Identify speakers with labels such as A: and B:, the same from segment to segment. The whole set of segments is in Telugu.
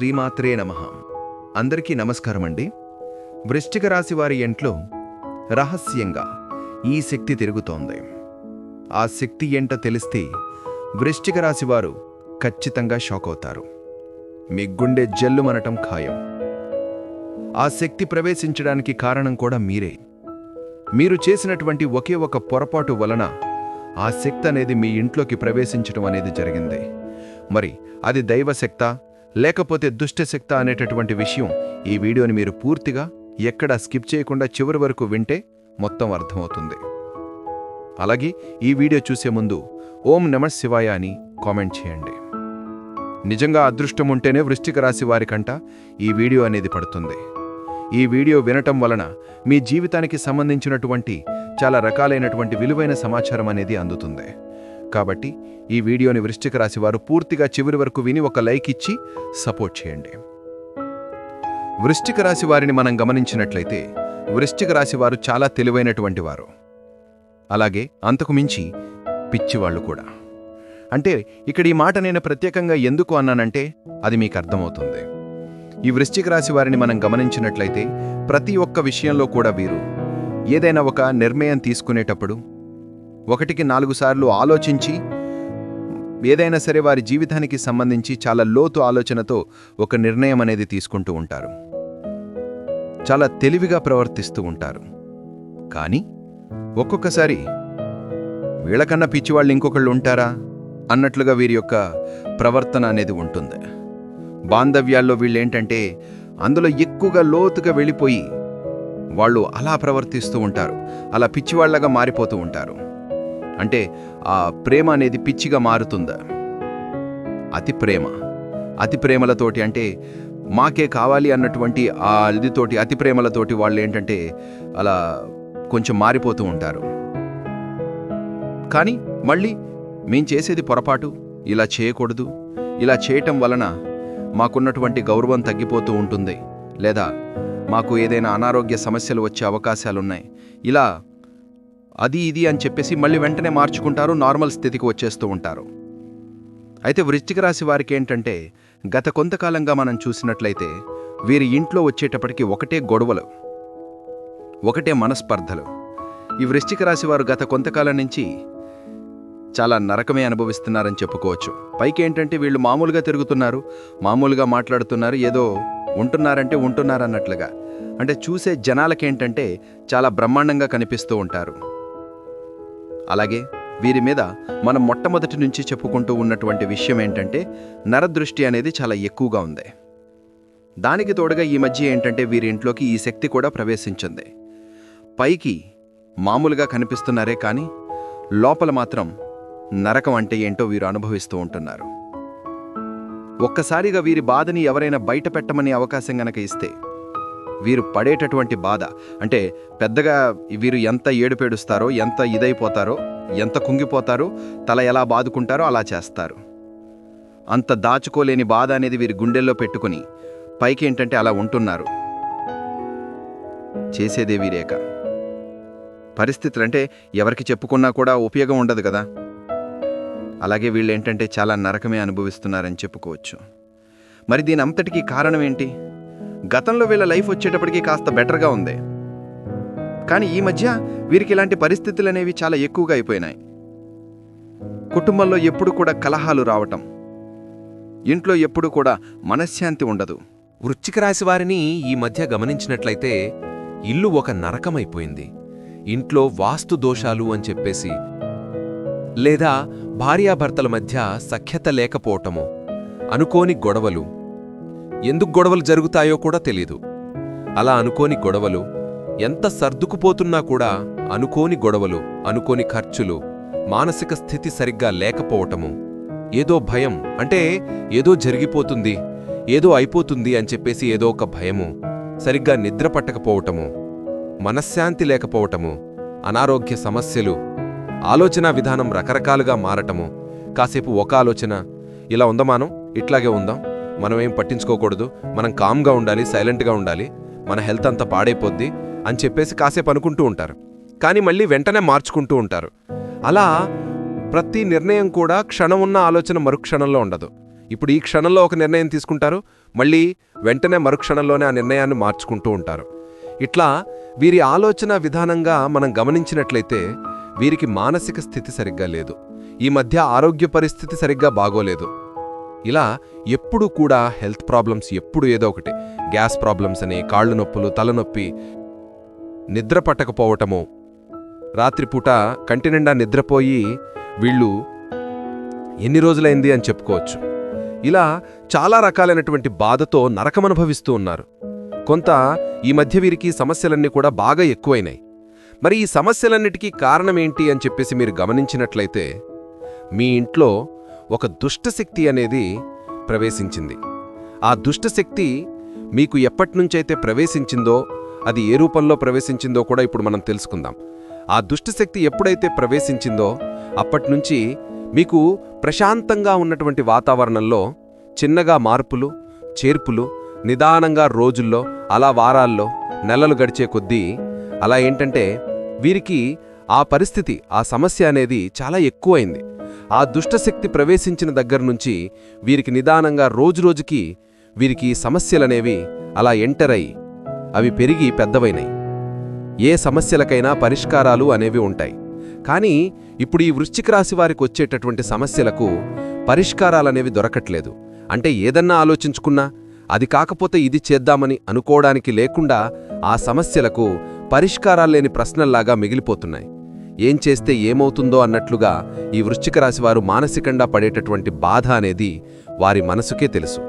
A: శ్రీమాత్రే నమ. అందరికీ నమస్కారం అండి వృశ్చిక రాశి వారి ఇంట్లో రహస్యంగా ఈ శక్తి తిరుగుతోంది. ఆ శక్తి ఏంటో తెలిస్తే వృశ్చిక రాశి వారు ఖచ్చితంగా షాక్ అవుతారు. మీ గుండె జల్లుమనటం ఖాయం. ఆ శక్తి ప్రవేశించడానికి కారణం కూడా మీరే. మీరు చేసినటువంటి ఒకే ఒక పొరపాటు వలన ఆ శక్తి అనేది మీ ఇంట్లోకి ప్రవేశించడం అనేది జరిగింది. మరి అది దైవశక్త లేకపోతే దుష్టశక్త అనేటటువంటి విషయం ఈ వీడియోని మీరు పూర్తిగా ఎక్కడా స్కిప్ చేయకుండా చివరి వరకు వింటే మొత్తం అర్థమవుతుంది. అలాగే ఈ వీడియో చూసే ముందు ఓం నమ శివాయ అని కామెంట్ చేయండి. నిజంగా అదృష్టం ఉంటేనే వృష్టిక రాశి వారికంట ఈ వీడియో అనేది పడుతుంది. ఈ వీడియో వినటం వలన మీ జీవితానికి సంబంధించినటువంటి చాలా రకాలైనటువంటి విలువైన సమాచారం అనేది అందుతుంది. కాబట్టి ఈ వీడియోని వృశ్చిక రాశి వారు పూర్తిగా చివరి వరకు విని ఒక లైక్ ఇచ్చి సపోర్ట్ చేయండి. వృశ్చిక రాశి వారిని మనం గమనించినట్లయితే వృశ్చిక రాశి వారు చాలా తెలివైనటువంటి వారు. అలాగే అంతకు మించి పిచ్చివాళ్ళు కూడా. అంటే ఇక్కడ ఈ మాట నేను ప్రత్యేకంగా ఎందుకు అన్నానంటే అది మీకు అర్థమవుతుంది. ఈ వృశ్చిక రాశి వారిని మనం గమనించినట్లయితే ప్రతి ఒక్క విషయంలో కూడా వీరు ఏదైనా ఒక నిర్ణయం తీసుకునేటప్పుడు ఒకటికి నాలుగు సార్లు ఆలోచించి ఏదైనా సరే వారి జీవితానికి సంబంధించి చాలా లోతు ఆలోచనతో ఒక నిర్ణయం అనేది తీసుకుంటూ ఉంటారు. చాలా తెలివిగా ప్రవర్తిస్తూ ఉంటారు. కానీ ఒక్కొక్కసారి వీళ్ళకన్నా పిచ్చివాళ్ళు ఇంకొకళ్ళు ఉంటారా? అన్నట్లుగా వీరి యొక్క ప్రవర్తన అనేది ఉంటుంది. బాంధవ్యాల్లో వీళ్ళేంటంటే అందులో ఎక్కువగా లోతుగా వెళ్ళిపోయి వాళ్ళు అలా ప్రవర్తిస్తూ ఉంటారు. అలా పిచ్చివాళ్ళగా మారిపోతూ ఉంటారు. అంటే ఆ ప్రేమ అనేది పిచ్చిగా మారుతుందా? అతి ప్రేమ. అతి ప్రేమలతోటి అంటే మాకే కావాలి అన్నటువంటి ఆ ఇదితోటి అతి ప్రేమలతోటి వాళ్ళు ఏంటంటే అలా కొంచెం మారిపోతూ ఉంటారు. కానీ మళ్ళీ మేం చేసేది పొరపాటు ఇలా చేయకూడదు. ఇలా చేయటం వలన మాకున్నటువంటి గౌరవం తగ్గిపోతూ ఉంటుంది. లేదా మాకు ఏదైనా అనారోగ్య సమస్యలు వచ్చే అవకాశాలున్నాయి. ఇలా అది ఇది అని చెప్పేసి మళ్ళీ వెంటనే మార్చుకుంటారు నార్మల్ స్థితికి వచ్చేస్తూ ఉంటారు. అయితే వృశ్చిక రాశి వారికి ఏంటంటే గత కొంతకాలంగా మనం చూసినట్లయితే వీరి ఇంట్లో వచ్చేటప్పటికి ఒకటే గొడవలు ఒకటే మనస్పర్ధలు. ఈ వృశ్చిక రాశి వారు గత కొంతకాలం నుంచి చాలా నరకమే అనుభవిస్తున్నారని చెప్పుకోవచ్చు. పైకి ఏంటంటే వీళ్ళు మామూలుగా తిరుగుతున్నారు మామూలుగా మాట్లాడుతున్నారు ఏదో ఉంటున్నారంటే ఉంటున్నారన్నట్లుగా. అంటే చూసే జనాలకేంటంటే చాలా బ్రహ్మాండంగా కనిపిస్తూ ఉంటారు. అలాగే వీరి మీద మనం మొట్టమొదటి నుంచి చెప్పుకుంటూ ఉన్నటువంటి విషయం ఏంటంటే నరదృష్టి అనేది చాలా ఎక్కువగా ఉంది. దానికి తోడుగా ఈ మధ్య ఏంటంటే వీరి ఇంట్లోకి ఈ శక్తి కూడా ప్రవేశించింది. పైకి మామూలుగా కనిపిస్తున్నారే కానీ లోపల మాత్రం నరకం అంటే ఏంటో వీరు అనుభవిస్తూ ఉంటున్నారు. ఒక్కసారిగా వీరి బాధని ఎవరైనా బయట పెట్టమని అవకాశం గనక ఇస్తే వీరు పడేటటువంటి బాధ. అంటే పెద్దగా వీరు ఎంత ఏడుపేడుస్తారో ఎంత ఇదైపోతారో ఎంత కుంగిపోతారో తల ఎలా బాదుకుంటారో అలా చేస్తారు. అంత దాచుకోలేని బాధ అనేది వీరి గుండెల్లో పెట్టుకుని పైకి ఏంటంటే అలా ఉంటున్నారు. చేసేదే వీరేక. పరిస్థితులు అంటే ఎవరికి చెప్పుకున్నా కూడా ఉపయోగం ఉండదు కదా. అలాగే వీళ్ళు ఏంటంటే చాలా నరకమే అనుభవిస్తున్నారని చెప్పుకోవచ్చు. మరి దీని అంతటికీ కారణం ఏంటి? గతంలో వీళ్ళ లైఫ్ వచ్చేటప్పటికి కాస్త బెటర్గా ఉంది. కానీ ఈ మధ్య వీరికి ఇలాంటి పరిస్థితులు అనేవి చాలా ఎక్కువగా అయిపోయినాయి. కుటుంబంలో ఎప్పుడు కూడా కలహాలు రావటం ఇంట్లో ఎప్పుడు కూడా మనశ్శాంతి ఉండదు.
B: వృశ్చిక రాశి వారిని ఈ మధ్య గమనించినట్లయితే ఇల్లు ఒక నరకమైపోయింది. ఇంట్లో వాస్తు దోషాలు అని చెప్పేసి లేదా భార్యాభర్తల మధ్య సఖ్యత లేకపోవటము అనుకోని గొడవలు ఎందుకు గొడవలు జరుగుతాయో కూడా తెలీదు. అలా అనుకోని గొడవలు ఎంత సర్దుకుపోతున్నా కూడా అనుకోని గొడవలు అనుకోని ఖర్చులు మానసిక స్థితి సరిగ్గా లేకపోవటము ఏదో భయం అంటే ఏదో జరిగిపోతుంది ఏదో అయిపోతుంది అని చెప్పేసి ఏదో ఒక భయము సరిగ్గా నిద్ర పట్టకపోవటము మనశ్శాంతి లేకపోవటము అనారోగ్య సమస్యలు ఆలోచనా విధానం రకరకాలుగా మారటము కాసేపు ఒక ఆలోచన ఇలా ఉందమానం ఇట్లాగే ఉందాం? మనమేం పట్టించుకోకూడదు. మనం కామ్గా ఉండాలి సైలెంట్గా ఉండాలి. మన హెల్త్ అంతా పాడైపోద్ది అని చెప్పేసి కాసేపు అనుకుంటూ ఉంటారు. కానీ మళ్ళీ వెంటనే మార్చుకుంటూ ఉంటారు. అలా ప్రతి నిర్ణయం కూడా క్షణం ఉన్న ఆలోచన మరుక్షణంలో ఉండదు. ఇప్పుడు ఈ క్షణంలో ఒక నిర్ణయం తీసుకుంటారు. మళ్ళీ వెంటనే మరుక్షణంలోనే ఆ నిర్ణయాన్ని మార్చుకుంటూ ఉంటారు. ఇట్లా వీరి ఆలోచన విధానంగా మనం గమనించినట్లయితే వీరికి మానసిక స్థితి సరిగ్గా లేదు. ఈ మధ్య ఆరోగ్య పరిస్థితి సరిగ్గా బాగోలేదు. ఇలా ఎప్పుడు కూడా హెల్త్ ప్రాబ్లమ్స్ ఎప్పుడు ఏదో ఒకటి. గ్యాస్ ప్రాబ్లమ్స్ అని కాళ్ళు నొప్పులు తలనొప్పి నిద్ర పట్టకపోవటము. రాత్రిపూట కంటి నిండా నిద్రపోయి వీళ్ళు ఎన్ని రోజులైంది అని చెప్పుకోవచ్చు. ఇలా చాలా రకాలైనటువంటి బాధతో నరకమనుభవిస్తూ ఉన్నారు. కొంత ఈ మధ్య వీరికి సమస్యలన్నీ కూడా బాగా ఎక్కువైనాయి. మరి ఈ సమస్యలన్నిటికీ కారణమేంటి అని చెప్పేసి మీరు గమనించినట్లయితే మీ ఇంట్లో ఒక దుష్టశక్తి అనేది ప్రవేశించింది. ఆ దుష్టశక్తి మీకు ఎప్పటినుంచైతే ప్రవేశించిందో అది ఏ రూపంలో ప్రవేశించిందో కూడా ఇప్పుడు మనం తెలుసుకుందాం. ఆ దుష్టశక్తి ఎప్పుడైతే ప్రవేశించిందో అప్పటినుంచి మీకు ప్రశాంతంగా ఉన్నటువంటి వాతావరణంలో చిన్నగా మార్పులు చేర్పులు నిదానంగా రోజుల్లో అలా వారాల్లో నెలలు గడిచే కొద్దీ అలా ఏంటంటే వీరికి ఆ పరిస్థితి ఆ సమస్య అనేది చాలా ఎక్కువైంది. ఆ దుష్టశక్తి ప్రవేశించిన దగ్గర నుంచి వీరికి నిదానంగా రోజురోజుకి వీరికి సమస్యలనేవి అలా ఎంటర్ అయి అవి పెరిగి పెద్దవైనాయి. ఏ సమస్యలకైనా పరిష్కారాలు అనేవి ఉంటాయి. కానీ ఇప్పుడు ఈ వృశ్చిక రాశి వారికి వచ్చేటటువంటి సమస్యలకు పరిష్కారాలనేవి దొరకట్లేదు. అంటే ఏదన్నా ఆలోచించుకున్నా అది కాకపోతే ఇది చేద్దామని అనుకోవడానికి లేకుండా ఆ సమస్యలకు పరిష్కారాలు లేని ప్రశ్నల్లాగా మిగిలిపోతున్నాయి. ఏం చేస్తే ఏమవుతుందో అన్నట్లుగా ఈ వృశ్చిక రాశివారు మానసికంగా పడేటటువంటి బాధ అనేది వారి మనసుకే తెలుసు.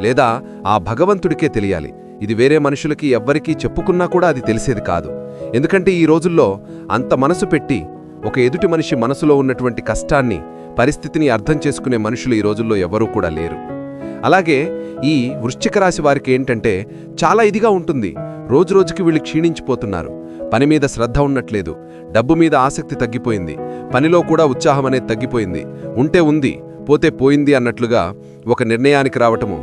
B: లేదా ఆ భగవంతుడికే తెలియాలి. ఇది వేరే మనుషులకి ఎవ్వరికీ చెప్పుకున్నా కూడా అది తెలిసేది కాదు. ఎందుకంటే ఈ రోజుల్లో అంత మనసు పెట్టి ఒక ఎదుటి మనిషి మనసులో ఉన్నటువంటి కష్టాన్ని పరిస్థితిని అర్థం చేసుకునే మనుషులు ఈ రోజుల్లో ఎవరూ కూడా లేరు. అలాగే ఈ వృశ్చిక రాశి వారికి ఏంటంటే చాలా ఇదిగా ఉంటుంది. రోజురోజుకి వీళ్ళు క్షీణించిపోతున్నారు. పని మీద శ్రద్ధ ఉన్నట్లేదు డబ్బు మీద ఆసక్తి తగ్గిపోయింది. పనిలో కూడా ఉత్సాహం అనేది తగ్గిపోయింది. ఉంటే ఉంది పోతే పోయింది అన్నట్లుగా ఒక నిర్ణయానికి రావటము.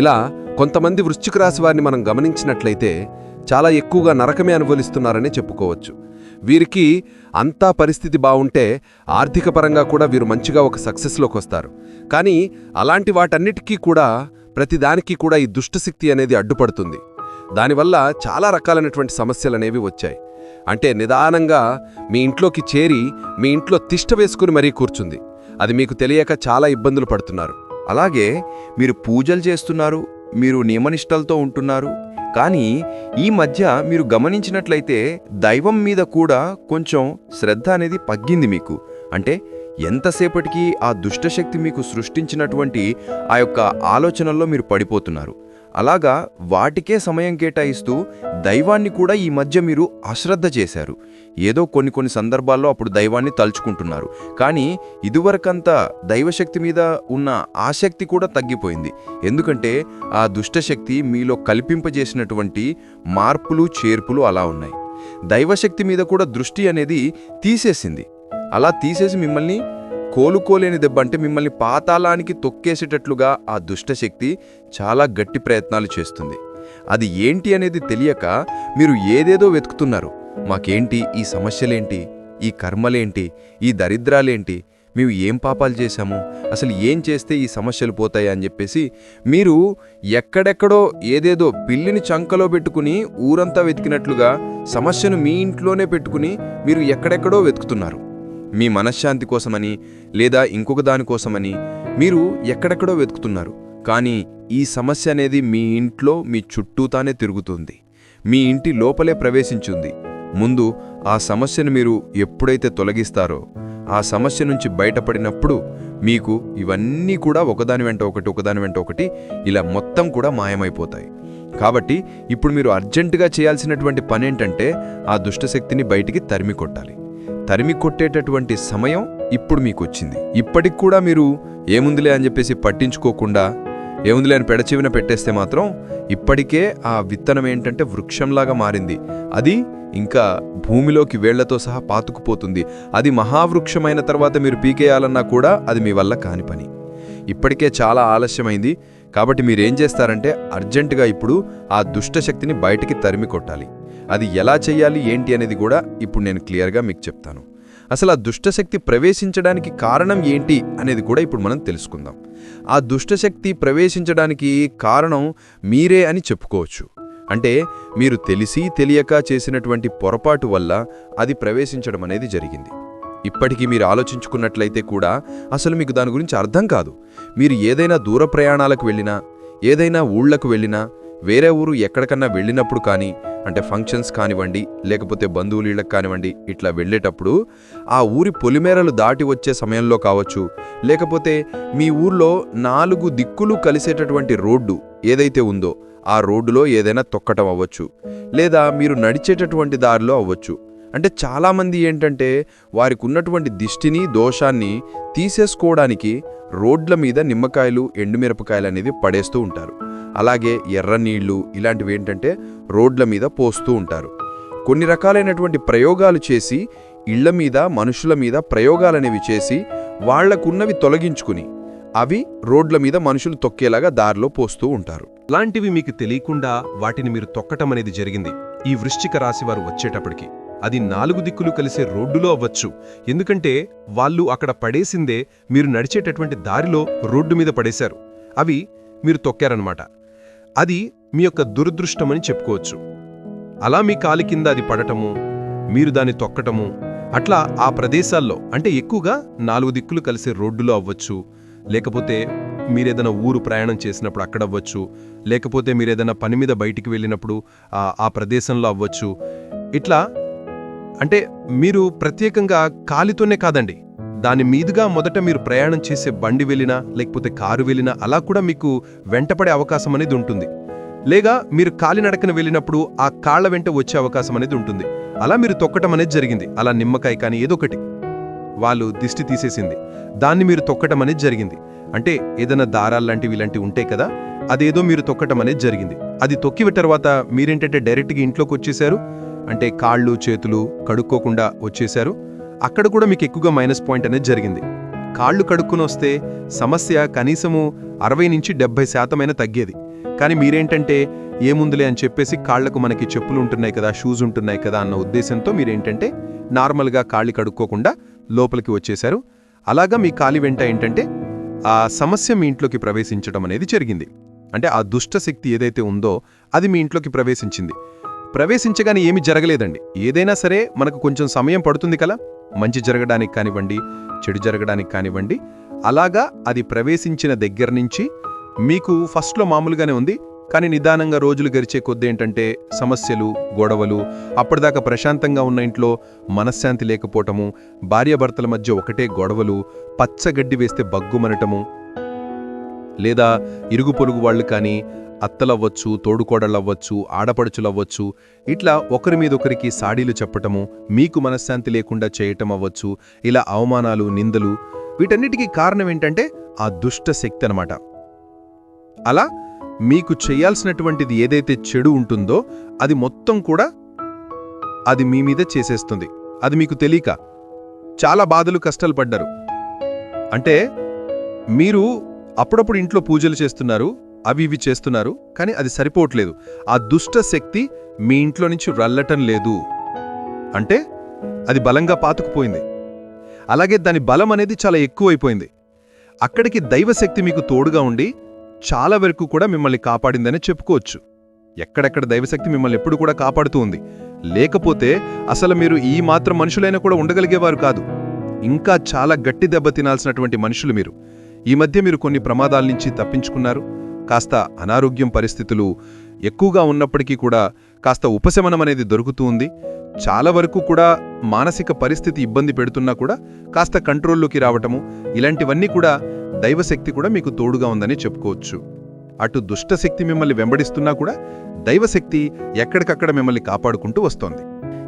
B: ఇలా కొంతమంది వృశ్చిక రాశి వారిని మనం గమనించినట్లయితే చాలా ఎక్కువగా నరకమే అనుభవిస్తున్నారనే చెప్పుకోవచ్చు. వీరికి అంతా పరిస్థితి బాగుంటే ఆర్థిక పరంగా కూడా వీరు మంచిగా ఒక సక్సెస్లోకి వస్తారు. కానీ అలాంటి వాటన్నిటికీ కూడా ప్రతిదానికి కూడా ఈ దుష్టశక్తి అనేది అడ్డుపడుతుంది. దానివల్ల చాలా రకాలైనటువంటి సమస్యలనేవి వచ్చాయి. అంటే నిదానంగా మీ ఇంట్లోకి చేరి మీ ఇంట్లో తిష్ట వేసుకుని మరీ కూర్చుంది. అది మీకు తెలియక చాలా ఇబ్బందులు పడుతున్నారు.
A: అలాగే మీరు పూజలు చేస్తున్నారు మీరు నియమనిష్టలతో ఉంటున్నారు. కానీ ఈ మధ్య మీరు గమనించినట్లయితే దైవం మీద కూడా కొంచెం శ్రద్ధ అనేది పగ్గింది మీకు. అంటే ఎంతసేపటికి ఆ దుష్టశక్తి మీకు సృష్టించినటువంటి ఆ యొక్క ఆలోచనల్లో మీరు పడిపోతున్నారు. అలాగా వాటికే సమయం కేటాయిస్తూ దైవాన్ని కూడా ఈ మధ్య మీరు అశ్రద్ధ చేశారు. ఏదో కొన్ని కొన్ని సందర్భాల్లో అప్పుడు దైవాన్ని తలుచుకుంటున్నారు. కానీ ఇదివరకంతా దైవశక్తి మీద ఉన్న ఆసక్తి కూడా తగ్గిపోయింది. ఎందుకంటే ఆ దుష్టశక్తి మీలో కల్పింపజేసినటువంటి మార్పులు చేర్పులు అలా ఉన్నాయి. దైవశక్తి మీద కూడా దృష్టి అనేది తీసేసింది. అలా తీసేసి మిమ్మల్ని కోలుకోలేని దెబ్బ అంటే మిమ్మల్ని పాతాళానికి తొక్కేసేటట్లుగా ఆ దుష్టశక్తి చాలా గట్టి ప్రయత్నాలు చేస్తుంది. అది ఏంటి అనేది తెలియక మీరు ఏదేదో వెతుకుతున్నారు. మాకేంటి? ఈ సమస్యలేంటి? ఈ కర్మలేంటి? ఈ దరిద్రాలేంటి? మేము ఏం పాపాలు చేశాము? అసలు ఏం చేస్తే ఈ సమస్యలు పోతాయి అని చెప్పేసి మీరు ఎక్కడెక్కడో ఏదేదో పిల్లిని చంకలో పెట్టుకుని ఊరంతా వెతికినట్లుగా సమస్యను మీ ఇంట్లోనే పెట్టుకుని మీరు ఎక్కడెక్కడో వెతుకుతున్నారు. మీ మనశ్శాంతి కోసమని లేదా ఇంకొక దానికోసమని మీరు ఎక్కడెక్కడో వెతుకుతున్నారు. కానీ ఈ సమస్య అనేది మీ ఇంట్లో మీ చుట్టూతానే తిరుగుతుంది. మీ ఇంటి లోపలే ప్రవేశించుంది. ముందు ఆ సమస్యను మీరు ఎప్పుడైతే తొలగిస్తారో ఆ సమస్య నుంచి బయటపడినప్పుడు మీకు ఇవన్నీ కూడా ఒకదాని వెంట ఒకటి ఒకదాని వెంట ఒకటి ఇలా మొత్తం కూడా మాయమైపోతాయి. కాబట్టి ఇప్పుడు మీరు అర్జెంటుగా చేయాల్సినటువంటి పనేంటంటే ఆ దుష్టశక్తిని బయటికి తరిమి కొట్టాలి తరిమి కొట్టేటటువంటి సమయం ఇప్పుడు మీకు వచ్చింది ఇప్పటికి కూడా మీరు ఏముందిలే అని చెప్పేసి పట్టించుకోకుండా ఏముందిలే అని పెడచెవిన పెట్టేస్తే మాత్రం ఇప్పటికే ఆ విత్తనం ఏంటంటే వృక్షంలాగా మారింది. అది ఇంకా భూమిలోకి వేళ్ళతో సహా పాతుకుపోతుంది. అది మహావృక్షమైన తర్వాత మీరు పీకేయాలన్నా కూడా అది మీ వల్ల కాని పని. ఇప్పటికే చాలా ఆలస్యమైంది. కాబట్టి మీరేం చేస్తారంటే అర్జెంటుగా ఇప్పుడు ఆ దుష్టశక్తిని బయటికి తరిమి కొట్టాలి. అది ఎలా చెయ్యాలి ఏంటి అనేది కూడా ఇప్పుడు నేను క్లియర్గా మీకు చెప్తాను.
C: అసలు ఆ దుష్టశక్తి ప్రవేశించడానికి కారణం ఏంటి అనేది కూడా ఇప్పుడు మనం తెలుసుకుందాం. ఆ దుష్టశక్తి ప్రవేశించడానికి కారణం మీరే అని చెప్పుకోవచ్చు. అంటే మీరు తెలిసి తెలియక చేసినటువంటి పొరపాటు వల్ల అది ప్రవేశించడం అనేది జరిగింది. ఇప్పటికీ మీరు ఆలోచించుకున్నట్లయితే కూడా అసలు మీకు దాని గురించి అర్థం కాదు. మీరు ఏదైనా దూర ప్రయాణాలకు వెళ్ళినా ఏదైనా ఊళ్ళకు వెళ్ళినా వేరే ఊరు ఎక్కడికన్నా వెళ్ళినప్పుడు కానీ అంటే ఫంక్షన్స్ కానివ్వండి లేకపోతే బంధువులు ఇళ్ళకి కానివ్వండి ఇట్లా వెళ్ళేటప్పుడు ఆ ఊరి పొలిమేరలు దాటి వచ్చే సమయంలో కావచ్చు లేకపోతే మీ ఊర్లో నాలుగు దిక్కులు కలిసేటటువంటి రోడ్డు ఏదైతే ఉందో ఆ రోడ్డులో ఏదైనా తొక్కటం అవ్వచ్చు లేదా మీరు నడిచేటటువంటి దారిలో అవ్వచ్చు. అంటే చాలామంది ఏంటంటే వారికి ఉన్నటువంటి దిష్టిని దోషాన్ని తీసేసుకోవడానికి రోడ్ల మీద నిమ్మకాయలు ఎండుమిరపకాయలు అనేది పడేస్తూ ఉంటారు. అలాగే ఎర్ర నీళ్ళు ఇలాంటివి ఏంటంటే రోడ్ల మీద పోస్తూ ఉంటారు. కొన్ని రకాలైనటువంటి ప్రయోగాలు చేసి ఇళ్ళ మీద మనుషుల మీద ప్రయోగాలనేవి చేసి వాళ్ళకున్నవి తొలగించుకుని అవి రోడ్ల మీద మనుషులు తొక్కేలాగా దారిలో పోస్తూ ఉంటారు.
D: లాంటివి మీకు తెలియకుండా వాటిని మీరు తొక్కటం అనేది జరిగింది. ఈ వృశ్చిక రాశి వారు వచ్చేటప్పటికి. అది నాలుగు దిక్కులు కలిసే రోడ్డులో అవ్వచ్చు. ఎందుకంటే వాళ్ళు అక్కడ పడేసిందే మీరు నడిచేటటువంటి దారిలో రోడ్డు మీద పడేశారు. అవి మీరు తొక్కారనమాట అది మీ యొక్క దురదృష్టమని చెప్పుకోవచ్చు. అలా మీ కాలి కింద అది పడటము మీరు దాన్ని తొక్కటము అట్లా ఆ ప్రదేశాల్లో అంటే ఎక్కువగా నాలుగు దిక్కులు కలిసే రోడ్డులో అవ్వచ్చు. లేకపోతే మీరేదైనా ఊరు ప్రయాణం చేసినప్పుడు అక్కడ అవ్వచ్చు. లేకపోతే మీరేదైనా పని మీద బయటికి వెళ్ళినప్పుడు ఆ ఆ ప్రదేశంలో అవ్వచ్చు. ఇట్లా అంటే మీరు ప్రత్యేకంగా కాలితోనే కాదండి. దాని మీదుగా మొదట మీరు ప్రయాణం చేసే బండి వెళ్ళినా లేకపోతే కారు వెళ్ళినా అలా కూడా మీకు వెంటపడే అవకాశం అనేది ఉంటుంది. లేగా మీరు కాలినడకన వెళ్ళినప్పుడు ఆ కాళ్ళ వెంట వచ్చే అవకాశం అనేది ఉంటుంది. అలా మీరు తొక్కటం అనేది జరిగింది. అలా నిమ్మకాయ కానీ ఏదో ఒకటి వాళ్ళు దిష్టి తీసేసింది. దాన్ని మీరు తొక్కటం అనేది జరిగింది. అంటే ఏదైనా దారాలు లాంటివి ఇలాంటివి ఉంటాయి కదా అదేదో మీరు తొక్కటం అనేది జరిగింది. అది తొక్కిన తర్వాత మీరేంటంటే డైరెక్ట్గా ఇంట్లోకి వచ్చేసారు. అంటే కాళ్ళు చేతులు కడుక్కోకుండా వచ్చేశారు. అక్కడ కూడా మీకు ఎక్కువగా మైనస్ పాయింట్ అనేది జరిగింది. కాళ్ళు కడుక్కుని వస్తే సమస్య కనీసము అరవై నుంచి డెబ్బై శాతమైన తగ్గేది. కానీ మీరేంటంటే ఏముందిలే అని చెప్పేసి కాళ్ళకు మనకి చెప్పులు ఉంటున్నాయి కదా షూస్ ఉంటున్నాయి కదా అన్న ఉద్దేశంతో మీరేంటంటే నార్మల్గా కాళ్ళు కడుక్కోకుండా లోపలికి వచ్చేశారు. అలాగా మీ కాలి వెంట ఏంటంటే ఆ సమస్య మీ ఇంట్లోకి ప్రవేశించడం అనేది జరిగింది. అంటే ఆ దుష్టశక్తి ఏదైతే ఉందో అది మీ ఇంట్లోకి ప్రవేశించింది. ప్రవేశించగానే ఏమి జరగలేదండి. ఏదైనా సరే మనకు కొంచెం సమయం పడుతుంది కదా. మంచి జరగడానికి కానివ్వండి చెడు జరగడానికి కానివ్వండి అలాగా అది ప్రవేశించిన దగ్గర నుంచి మీకు ఫస్ట్లో మామూలుగానే ఉంది. కానీ నిదానంగా రోజులు గరిచే కొద్ది ఏంటంటే సమస్యలు గొడవలు అప్పటిదాకా ప్రశాంతంగా ఉన్న ఇంట్లో మనశ్శాంతి లేకపోవటము భార్యాభర్తల మధ్య ఒకటే గొడవలు పచ్చగడ్డి వేస్తే బగ్గుమనటము లేదా ఇరుగు పొరుగు వాళ్ళు కానీ అత్తలవ్వచ్చు తోడుకోడళ్ళవ్వచ్చు ఆడపడుచులవ్వచ్చు ఇట్లా ఒకరి మీద ఒకరికి సాడీలు చెప్పటము మీకు మనశ్శాంతి లేకుండా చేయటం అవ్వచ్చు ఇలా అవమానాలు నిందలు వీటన్నిటికీ కారణం ఏంటంటే ఆ దుష్ట శక్తి అనమాట అలా మీకు చేయాల్సినటువంటిది ఏదైతే చెడు ఉంటుందో అది మొత్తం కూడా అది మీ మీద చేసేస్తుంది. అది మీకు తెలియక చాలా బాధలు కష్టాలు పడ్డారు. అంటే మీరు అప్పుడప్పుడు ఇంట్లో పూజలు చేస్తున్నారు అవి ఇవి చేస్తున్నారు కానీ అది సరిపోవట్లేదు. ఆ దుష్ట శక్తి మీ ఇంట్లో నుంచి రల్లటం లేదు. అంటే అది బలంగా పాతుకుపోయింది. అలాగే దాని బలం అనేది చాలా ఎక్కువైపోయింది. అక్కడికి దైవశక్తి మీకు తోడుగా ఉండి చాలా వరకు కూడా మిమ్మల్ని కాపాడిందని చెప్పుకోవచ్చు. ఎక్కడెక్కడ దైవశక్తి మిమ్మల్ని ఎప్పుడు కూడా కాపాడుతూ ఉంది. లేకపోతే అసలు మీరు ఈ మాత్రం మనుషులైనా కూడా ఉండగలిగేవారు కాదు. ఇంకా చాలా గట్టి దెబ్బ తినాల్సినటువంటి మనుషులు మీరు. ఈ మధ్య మీరు కొన్ని ప్రమాదాల నుంచి తప్పించుకున్నారు. కాస్త అనారోగ్యం పరిస్థితులు ఎక్కువగా ఉన్నప్పటికీ కూడా కాస్త ఉపశమనం అనేది దొరుకుతూ ఉంది. చాలా వరకు కూడా మానసిక పరిస్థితి ఇబ్బంది పెడుతున్నా కూడా కాస్త కంట్రోల్లోకి రావటము ఇలాంటివన్నీ కూడా దైవశక్తి కూడా మీకు తోడుగా ఉందని చెప్పుకోవచ్చు. అటు దుష్టశక్తి మిమ్మల్ని వెంబడిస్తున్నా కూడా దైవశక్తి ఎక్కడికక్కడ మిమ్మల్ని కాపాడుకుంటూ వస్తోంది.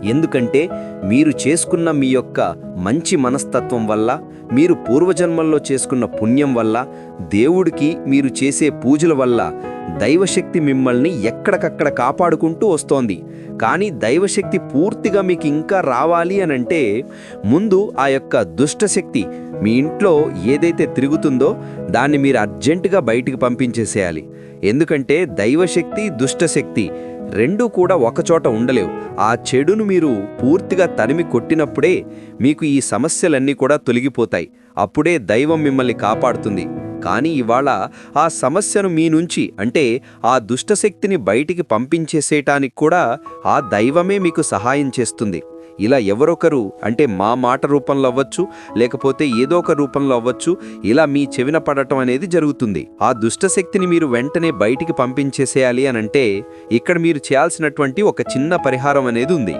E: ఎందుకంటే మీరు చేసుకున్న మీ యొక్క మంచి మనస్తత్వం వల్ల మీరు పూర్వజన్మల్లో చేసుకున్న పుణ్యం వల్ల దేవుడికి మీరు చేసే పూజల వల్ల దైవశక్తి మిమ్మల్ని ఎక్కడికక్కడ కాపాడుకుంటూ వస్తోంది. కానీ దైవశక్తి పూర్తిగా మీకు ఇంకా రావాలి అని అంటే ముందు ఆ యొక్క దుష్టశక్తి మీ ఇంట్లో ఏదైతే తిరుగుతుందో దాన్ని మీరు అర్జెంటుగా బయటికి పంపించేసేయాలి. ఎందుకంటే దైవశక్తి దుష్టశక్తి. రెండూ కూడా ఒకచోట ఉండలేవు. ఆ చెడును మీరు పూర్తిగా తరిమి కొట్టినప్పుడే మీకు ఈ సమస్యలన్నీ కూడా తొలగిపోతాయి. అప్పుడే దైవం మిమ్మల్ని కాపాడుతుంది. కానీ ఇవాళ ఆ సమస్యను మీ నుంచి అంటే ఆ దుష్టశక్తిని బయటికి పంపించేసేయటానికి కూడా ఆ దైవమే మీకు సహాయం చేస్తుంది. ఇలా ఎవరొకరు అంటే మా మాట రూపంలో అవ్వచ్చు లేకపోతే ఏదో ఒక రూపంలో అవ్వచ్చు ఇలా మీ చెవిన పడటం అనేది జరుగుతుంది. ఆ దుష్టశక్తిని మీరు వెంటనే బయటికి పంపించేసేయాలి అనంటే ఇక్కడ మీరు చేయాల్సినటువంటి ఒక చిన్న పరిహారం అనేది ఉంది.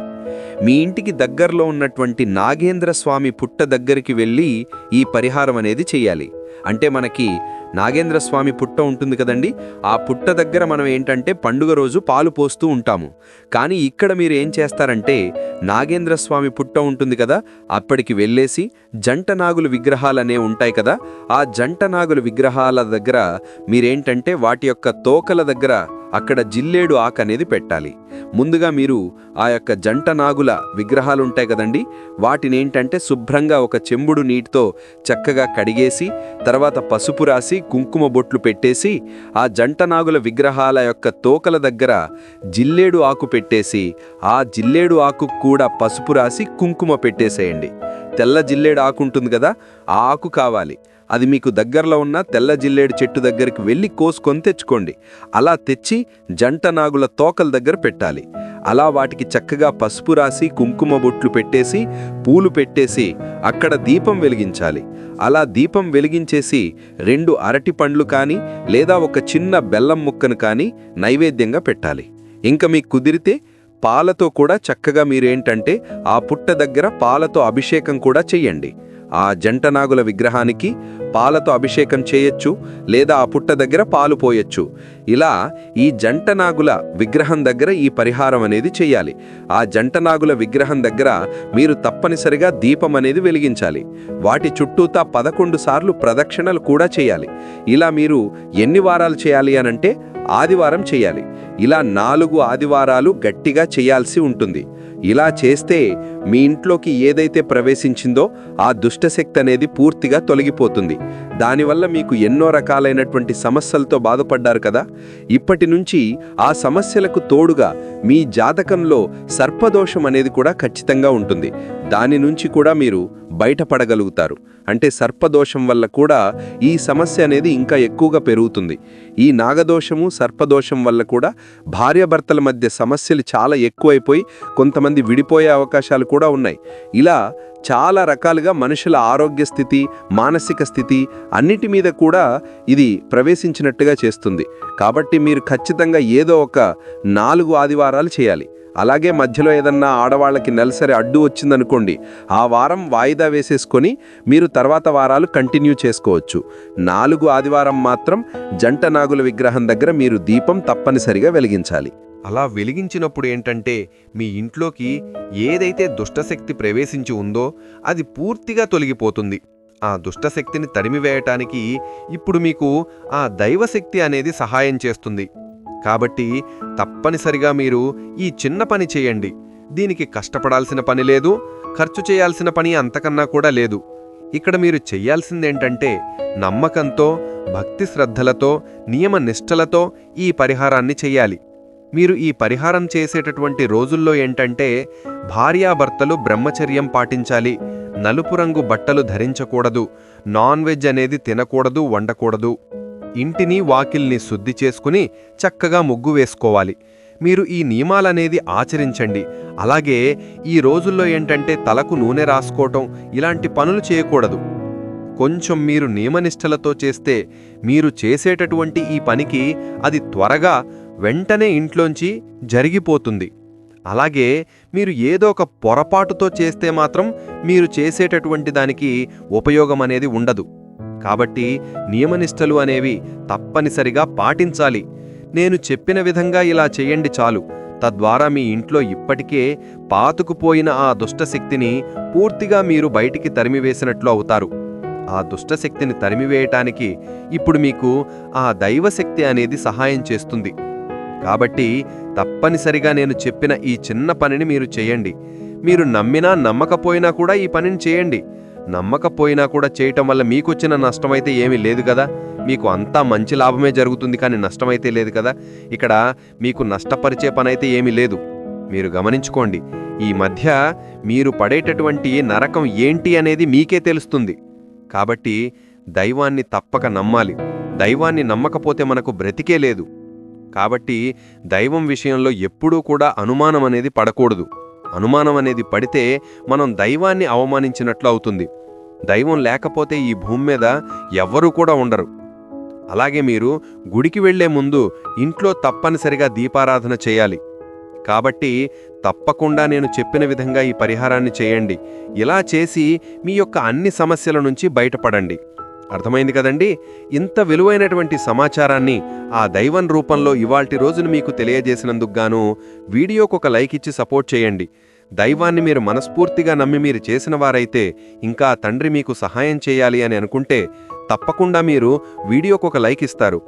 E: మీ ఇంటికి దగ్గరలో ఉన్నటువంటి నాగేంద్ర స్వామి పుట్ట దగ్గరికి వెళ్ళి ఈ పరిహారం అనేది చేయాలి. అంటే మనకి నాగేంద్ర స్వామి పుట్ట ఉంటుంది కదండి ఆ పుట్ట దగ్గర మనం ఏంటంటే పండుగ రోజు పాలు పోస్తూ ఉంటాము. కానీ ఇక్కడ మీరు ఏం చేస్తారంటే నాగేంద్ర స్వామి పుట్ట ఉంటుంది కదా అప్పటికి వెళ్ళేసి జంట నాగుల విగ్రహాలనే ఉంటాయి కదా ఆ జంట నాగుల విగ్రహాల దగ్గర మీరేంటంటే వాటి యొక్క తోకల దగ్గర అక్కడ జిల్లేడు ఆకు అనేది పెట్టాలి. ముందుగా మీరు ఆ యొక్క జంట నాగుల విగ్రహాలు ఉంటాయి కదండి వాటిని ఏంటంటే శుభ్రంగా ఒక చెంబుడు నీటితో చక్కగా కడిగేసి తర్వాత పసుపు రాసి కుంకుమ బొట్లు పెట్టేసి ఆ జంట నాగుల విగ్రహాల యొక్క తోకల దగ్గర జిల్లేడు ఆకు పెట్టేసి ఆ జిల్లేడు ఆకు కూడా పసుపు రాసి కుంకుమ పెట్టేసేయండి. తెల్ల జిల్లేడు ఆకు ఉంటుంది కదా ఆ ఆకు కావాలి. అది మీకు దగ్గరలో ఉన్న తెల్ల జిల్లేడు చెట్టు దగ్గరికి వెళ్ళి కోసుకొని తెచ్చుకోండి. అలా తెచ్చి జంట నాగుల తోకల దగ్గర పెట్టాలి. అలా వాటికి చక్కగా పసుపు రాసి కుంకుమ బొట్లు పెట్టేసి పూలు పెట్టేసి అక్కడ దీపం వెలిగించాలి. అలా దీపం వెలిగించేసి రెండు అరటి పండ్లు కానీ లేదా ఒక చిన్న బెల్లం ముక్కను కానీ నైవేద్యంగా పెట్టాలి. ఇంకా మీకు కుదిరితే పాలతో కూడా చక్కగా మీరేంటంటే ఆ పుట్ట దగ్గర పాలతో అభిషేకం కూడా చెయ్యండి. ఆ జంటనాగుల విగ్రహానికి పాలతో అభిషేకం చేయొచ్చు లేదా ఆ పుట్ట దగ్గర పాలు పోయొచ్చు. ఇలా ఈ జంటనాగుల విగ్రహం దగ్గర ఈ పరిహారం అనేది చేయాలి. ఆ జంటనాగుల విగ్రహం దగ్గర మీరు తప్పనిసరిగా దీపం అనేది వెలిగించాలి. వాటి చుట్టూతా పదకొండు సార్లు ప్రదక్షిణలు కూడా చేయాలి. ఇలా మీరు ఎన్ని వారాలు చేయాలి అనంటే ఆదివారం చేయాలి. ఇలా నాలుగు ఆదివారాలు గట్టిగా చేయాల్సి ఉంటుంది. ఇలా చేస్తే మీ ఇంట్లోకి ఏదైతే ప్రవేశించిందో ఆ దుష్టశక్తి అనేది పూర్తిగా తొలగిపోతుంది. దానివల్ల మీకు ఎన్నో రకాలైనటువంటి సమస్యలతో బాధపడ్డారు కదా? ఇప్పటి నుంచి ఆ సమస్యలకు తోడుగా మీ జాతకంలో సర్పదోషం అనేది కూడా ఖచ్చితంగా ఉంటుంది. దాని నుంచి కూడా మీరు బయటపడగలుగుతారు. అంటే సర్పదోషం వల్ల కూడా ఈ సమస్య అనేది ఇంకా ఎక్కువగా పెరుగుతుంది. ఈ నాగదోషము సర్పదోషం వల్ల కూడా భార్యాభర్తల మధ్య సమస్యలు చాలా ఎక్కువైపోయి కొంతమంది విడిపోయే అవకాశాలు కూడా ఉన్నాయి. ఇలా చాలా రకాలుగా మనుషుల ఆరోగ్య స్థితి మానసిక స్థితి అన్నిటి మీద కూడా ఇది ప్రవేశించినట్టుగా చేస్తుంది. కాబట్టి మీరు ఖచ్చితంగా ఏదో ఒక నాలుగు ఆదివారాలు చేయాలి. అలాగే మధ్యలో ఏదన్నా ఆడవాళ్ళకి నెలసరి అడ్డు వచ్చిందనుకోండి ఆ వారం వాయిదా వేసేసుకొని మీరు తర్వాత వారాలు కంటిన్యూ చేసుకోవచ్చు. నాలుగు ఆదివారం మాత్రం జంట నాగుల విగ్రహం దగ్గర మీరు దీపం తప్పనిసరిగా వెలిగించాలి.
B: అలా వెలిగించినప్పుడు ఏంటంటే మీ ఇంట్లోకి ఏదైతే దుష్టశక్తి ప్రవేశించి ఉందో అది పూర్తిగా తొలగిపోతుంది. ఆ దుష్టశక్తిని తరిమివేయటానికి ఇప్పుడు మీకు ఆ దైవశక్తి అనేది సహాయం చేస్తుంది. కాబట్టి తప్పనిసరిగా మీరు ఈ చిన్న పని చేయండి. దీనికి కష్టపడాల్సిన పని లేదు ఖర్చు చేయాల్సిన పని అంతకన్నా కూడా లేదు. ఇక్కడ మీరు చెయ్యాల్సిందేంటంటే నమ్మకంతో భక్తి శ్రద్ధలతో నియమ నిష్టలతో ఈ పరిహారాన్ని చెయ్యాలి మీరు ఈ పరిహారం చేసేటటువంటి రోజుల్లో ఏంటంటే భార్యాభర్తలు బ్రహ్మచర్యం పాటించాలి నలుపు రంగు బట్టలు ధరించకూడదు నాన్ వెజ్ అనేది తినకూడదు వండకూడదు. ఇంటిని వాకిల్ని శుద్ధి చేసుకుని చక్కగా ముగ్గు వేసుకోవాలి. మీరు ఈ నియమాలనేది ఆచరించండి. అలాగే ఈ రోజుల్లో ఏంటంటే తలకు నూనె రాసుకోవటం ఇలాంటి పనులు చేయకూడదు. కొంచెం మీరు నియమనిష్టలతో చేస్తే మీరు చేసేటటువంటి ఈ పనికి అది త్వరగా వెంటనే ఇంట్లోంచి జరిగిపోతుంది. అలాగే మీరు ఏదో ఒక పొరపాటుతో చేస్తే మాత్రం మీరు చేసేటటువంటి దానికి ఉపయోగం అనేది ఉండదు. కాబట్టి నియమనిష్టలు అనేవి తప్పనిసరిగా పాటించాలి. నేను చెప్పిన విధంగా ఇలా చేయండి చాలు. తద్వారా మీ ఇంట్లో ఇప్పటికే పాతుకుపోయిన ఆ దుష్టశక్తిని పూర్తిగా మీరు బయటికి తరిమివేసినట్లు అవుతారు. ఆ దుష్టశక్తిని తరిమివేయటానికి ఇప్పుడు మీకు ఆ దైవశక్తి అనేది సహాయం చేస్తుంది. కాబట్టి తప్పనిసరిగా నేను చెప్పిన ఈ చిన్న పనిని మీరు చేయండి. మీరు నమ్మినా నమ్మకపోయినా కూడా ఈ పనిని చేయండి.
C: నమ్మకపోయినా కూడా చేయటం వల్ల మీకొచ్చిన నష్టమైతే ఏమీ లేదు కదా. మీకు అంతా మంచి లాభమే జరుగుతుంది కానీ నష్టమైతే లేదు కదా. ఇక్కడ మీకు నష్టపరిచే పనైతే ఏమీ లేదు. మీరు గమనించుకోండి ఈ మధ్య మీరు పడేటటువంటి నరకం ఏంటి అనేది మీకే తెలుస్తుంది. కాబట్టి దైవాన్ని తప్పక నమ్మాలి. దైవాన్ని నమ్మకపోతే మనకు బ్రతికే లేదు. కాబట్టి దైవం విషయంలో ఎప్పుడూ కూడా అనుమానం అనేది పడకూడదు. అనుమానం అనేది పడితే మనం దైవాన్ని అవమానించినట్లు అవుతుంది. దైవం లేకపోతే ఈ భూమి మీద ఎవ్వరూ కూడా ఉండరు. అలాగే మీరు గుడికి వెళ్ళే ముందు ఇంట్లో తప్పనిసరిగా దీపారాధన చేయాలి. కాబట్టి తప్పకుండా నేను చెప్పిన విధంగా ఈ పరిహారాన్ని చేయండి. ఇలా చేసి మీ యొక్క అన్ని సమస్యల నుంచి బయటపడండి. అర్థమైంది కదండి? ఇంత విలువైనటువంటి సమాచారాన్ని ఆ దైవం రూపంలో ఇవాల్టి రోజును మీకు తెలియజేసినందుకు గాను వీడియోకు ఒక లైక్ ఇచ్చి సపోర్ట్ చేయండి. దైవాన్ని మీరు మనస్ఫూర్తిగా నమ్మి మీరు చేసిన వారైతే ఇంకా తండ్రి మీకు సహాయం చేయాలి అని అనుకుంటే తప్పకుండా మీరు వీడియోకు ఒక లైక్ ఇస్తారు.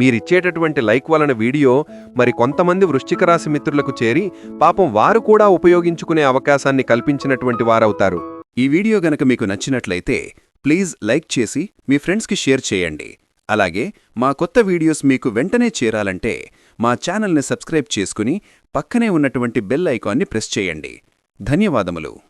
C: మీరిచ్చేటటువంటి లైక్ వలన వీడియో మరి కొంతమంది వృశ్చిక రాశి మిత్రులకు చేరి పాపం వారు కూడా ఉపయోగించుకునే అవకాశాన్ని కల్పించినటువంటి వారవుతారు.
F: ఈ వీడియో గనక మీకు నచ్చినట్లయితే ప్లీజ్ లైక్ చేసి మీ ఫ్రెండ్స్కి షేర్ చేయండి. అలాగే మా కొత్త వీడియోస్ మీకు వెంటనే చేరాలంటే మా ఛానల్ని సబ్స్క్రైబ్ చేసుకుని పక్కనే ఉన్నటువంటి బెల్ ఐకాన్ని ప్రెస్ చేయండి. ధన్యవాదములు.